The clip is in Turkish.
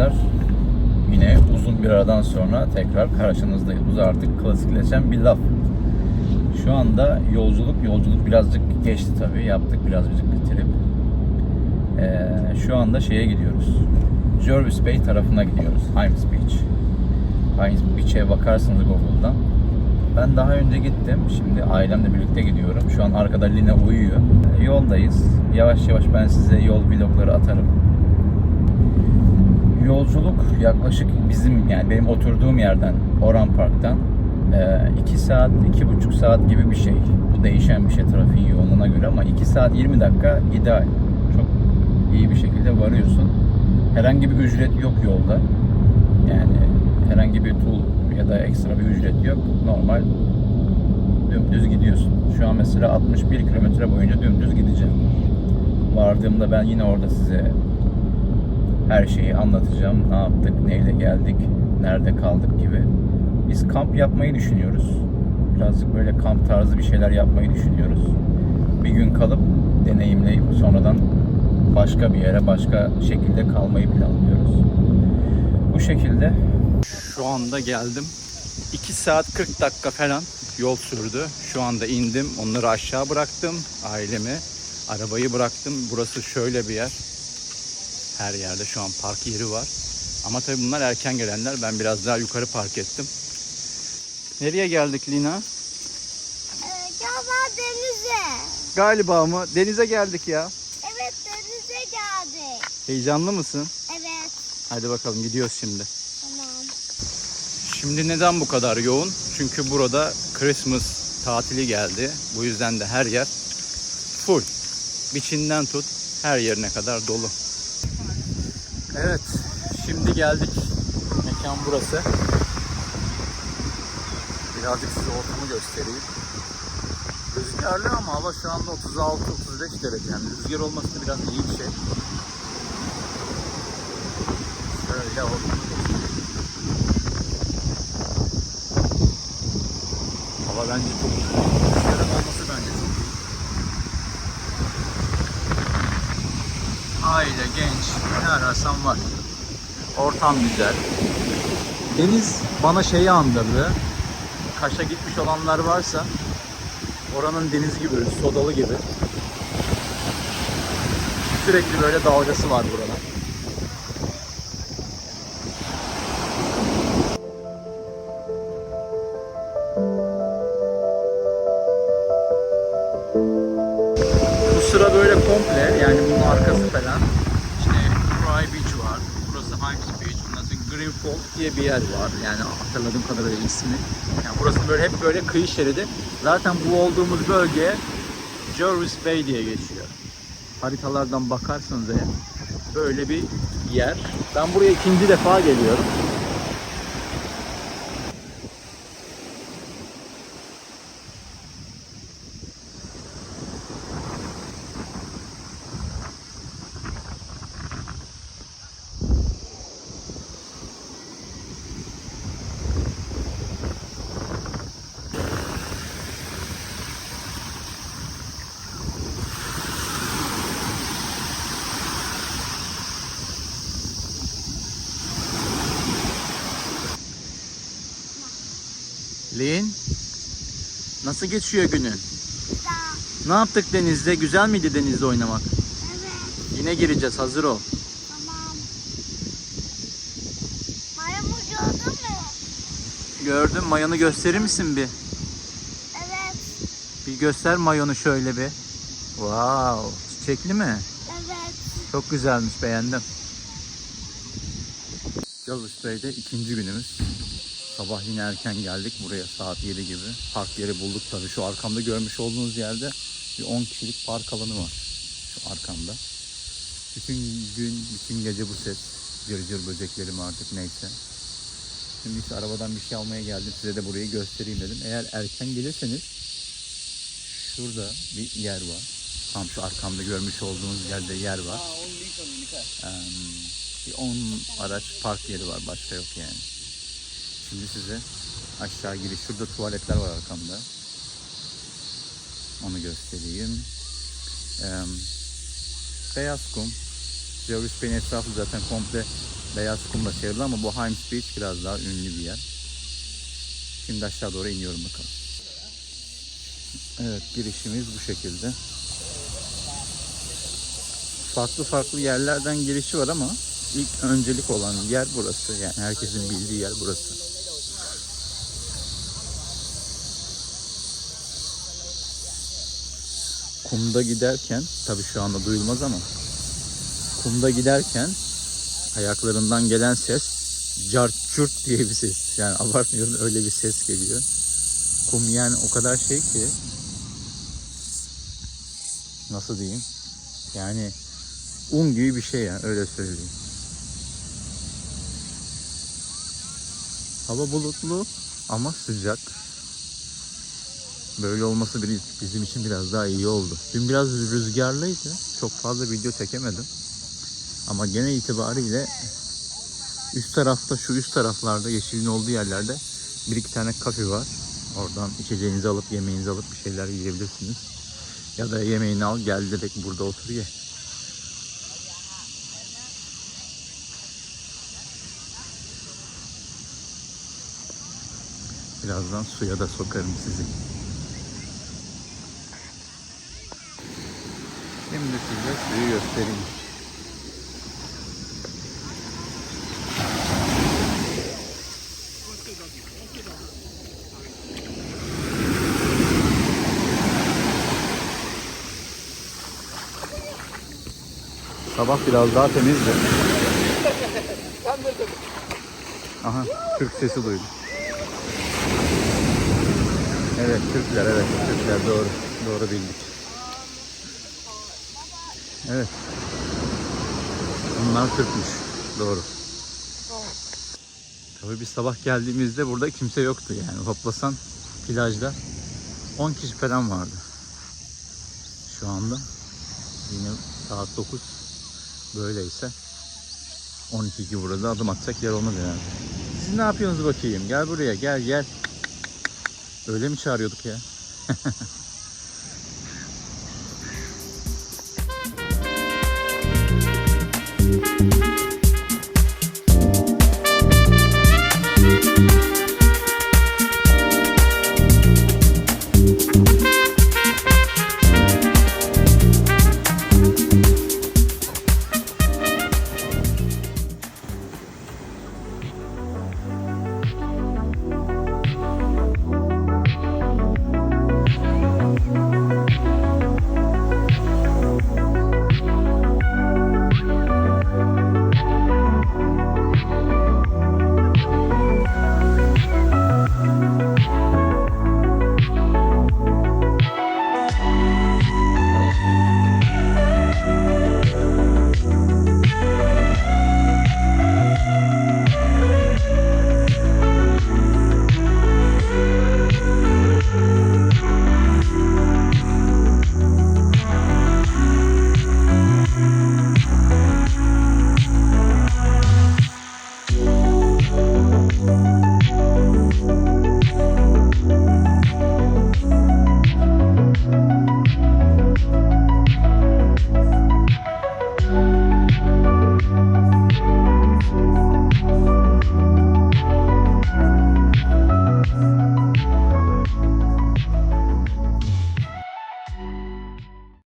arkadaşlar. Yine uzun bir aradan sonra tekrar karşınızdayız. Bu artık klasikleşen bir laf. Şu anda yolculuk, yolculuk birazcık geçti tabii. Yaptık birazcık trip. Ee, şu anda şeye gidiyoruz. Jervis Bay tarafına gidiyoruz. Himes Beach. Himes Beach'e bakarsınız Google'dan. Ben daha önce gittim. Şimdi ailemle birlikte gidiyorum. Şu an arkada Lina uyuyor. Ee, Yoldayız. Yavaş yavaş ben size yol vlogları atarım. Yolculuk yaklaşık bizim yani benim oturduğum yerden Oran Park'tan 2 saat, iki buçuk saat gibi bir şey. Bu değişen bir şey trafiğin yoğunluğuna göre ama 2 saat 20 dakika ideal. Çok iyi bir şekilde varıyorsun. Herhangi bir ücret yok yolda. Yani herhangi bir tool ya da ekstra bir ücret yok. Normal dümdüz gidiyorsun. Şu an mesela 61 kilometre boyunca dümdüz gideceğim. Vardığımda ben yine orada size her şeyi anlatacağım. Ne yaptık, neyle geldik, nerede kaldık gibi. Biz kamp yapmayı düşünüyoruz. Birazcık böyle kamp tarzı bir şeyler yapmayı düşünüyoruz. Bir gün kalıp deneyimleyip sonradan başka bir yere başka şekilde kalmayı planlıyoruz. Bu şekilde. Şu anda geldim. 2 saat 40 dakika falan yol sürdü. Şu anda indim. Onları aşağı bıraktım. Ailemi. Arabayı bıraktım. Burası şöyle bir yer. Her yerde şu an park yeri var. Ama tabii bunlar erken gelenler. Ben biraz daha yukarı park ettim. Nereye geldik Lina? Ee, galiba denize. Galiba mı? Denize geldik ya. Evet denize geldik. Heyecanlı mısın? Evet. Hadi bakalım gidiyoruz şimdi. Tamam. Şimdi neden bu kadar yoğun? Çünkü burada Christmas tatili geldi. Bu yüzden de her yer full. Biçinden tut her yerine kadar dolu. Evet, şimdi geldik. Mekan burası. Birazcık size ortamı göstereyim. Rüzgarlı ama hava şu anda 36-35 derece. Yani rüzgar olması da biraz iyi bir şey. Şöyle ortamı. Hava bence çok iyi. Rüzgarın olması bence çok iyi. Aile, genç, ne ararsan var. Ortam güzel. Deniz bana şeyi andırdı. Kaş'a gitmiş olanlar varsa oranın denizi gibi, sodalı gibi. Sürekli böyle dalgası var burada. Sonra Greenfield diye bir yer var. Yani hatırladığım kadarıyla ismi. Yani burası böyle hep böyle kıyı şeridi. Zaten bu olduğumuz bölge Jervis Bay diye geçiyor. Haritalardan bakarsanız eğer böyle bir yer. Ben buraya ikinci defa geliyorum. Lin, nasıl geçiyor günün? Daha. Ne yaptık denizde? Güzel miydi denizde oynamak? Evet. Yine gireceğiz, hazır ol. Tamam. Mayamı gördün mü? Gördüm, mayonu gösterir misin bir? Evet. Bir göster mayonu şöyle bir. Wow, çiçekli mi? Evet. Çok güzelmiş, beğendim. Yavuz Bey'de ikinci günümüz. Sabah yine erken geldik buraya saat 7 gibi. Park yeri bulduk tabii. Şu arkamda görmüş olduğunuz yerde bir 10 kişilik park alanı var. Şu arkamda. Bütün gün, bütün gece bu ses. Cır cır böceklerim artık neyse. Şimdi işte arabadan bir şey almaya geldim. Size de burayı göstereyim dedim. Eğer erken gelirseniz şurada bir yer var. Tam şu arkamda görmüş olduğunuz yerde yer var. Em, bir 10 araç park yeri var. Başka yok yani. Şimdi size aşağı giriş. Şurada tuvaletler var arkamda. Onu göstereyim. Em, beyaz kum. Jervis Bay'in etrafı zaten komple Beyaz kumla çevrili ama bu Himes Beach biraz daha ünlü bir yer. Şimdi aşağı doğru iniyorum bakalım. Evet girişimiz bu şekilde. Farklı farklı yerlerden girişi var ama ilk öncelik olan yer burası. Yani herkesin bildiği yer burası. Kumda giderken tabii şu anda duyulmaz ama kumda giderken ayaklarından gelen ses cart çurt diye bir ses. Yani abartmıyorum öyle bir ses geliyor. Kum yani o kadar şey ki nasıl diyeyim? Yani un gibi bir şey ya öyle söyleyeyim. Hava bulutlu ama sıcak. Böyle olması bizim için biraz daha iyi oldu. Dün biraz rüzgarlıydı. Çok fazla video çekemedim. Ama genel itibariyle üst tarafta şu üst taraflarda yeşilin olduğu yerlerde bir iki tane kafe var. Oradan içeceğinizi alıp yemeğinizi alıp bir şeyler yiyebilirsiniz. Ya da yemeğini al gel direkt burada otur ye. Birazdan suya da sokarım sizi. Şimdi size suyu göstereyim. Sabah biraz daha temizdi. Aha, Türk sesi duydum. Evet, Türkler, evet, Türkler doğru. Doğru bildik. Evet. Bunlar Türkmüş. Doğru. Tabii biz sabah geldiğimizde burada kimse yoktu yani. Toplasan plajda 10 kişi falan vardı. Şu anda yine saat 9 böyleyse 12 gibi burada adım atacak yer olmaz herhalde. Siz ne yapıyorsunuz bakayım? Gel buraya gel gel. Öyle mi çağırıyorduk ya?